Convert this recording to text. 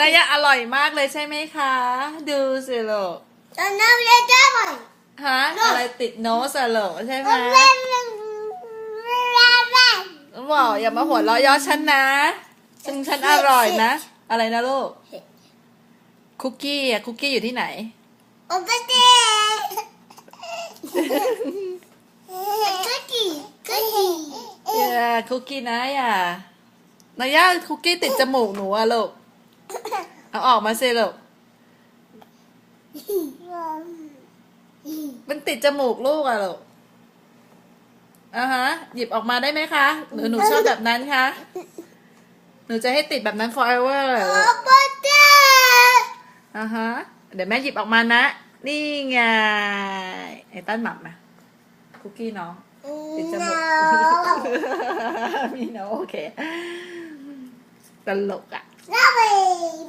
นายะอร่อยมากเลยใช่ไหมคะ ดูสิลูกตอนนั้นเล่นได้ไหมฮะอะไรติดโนสอะลูกใช่ไหมเล่นเล่นเล่นเล่นเล่นบอกอย่ามาหัวเราะเย้อฉันนะซึ่งฉันอร่อยนะ อะไรนะลูก คุกกี้อะคุกกี้อยู่ที่ไหนโอ้ไม่ได้คุกกี้คุกกี้เย้คุกกี้นะอย่านายะคุกกี้ติดจมูกหนูอะลูก เอาออกมาสิลูกมันติดจมูกลูกอะลูกอ่าฮะ หยิบออกมาได้ไหมคะหรือหนูชอบแบบนั้นคะ หนูจะให้ติดแบบนั้น forever เหรอโอ้ลูกไม่ได้อ่าฮะ เดี๋ยวแม่หยิบออกมานะ นี่ไง ไอ้ต้นหมับมาคุกกี้น้องติดจมูกมีเนาะโอเค ตลกอะ game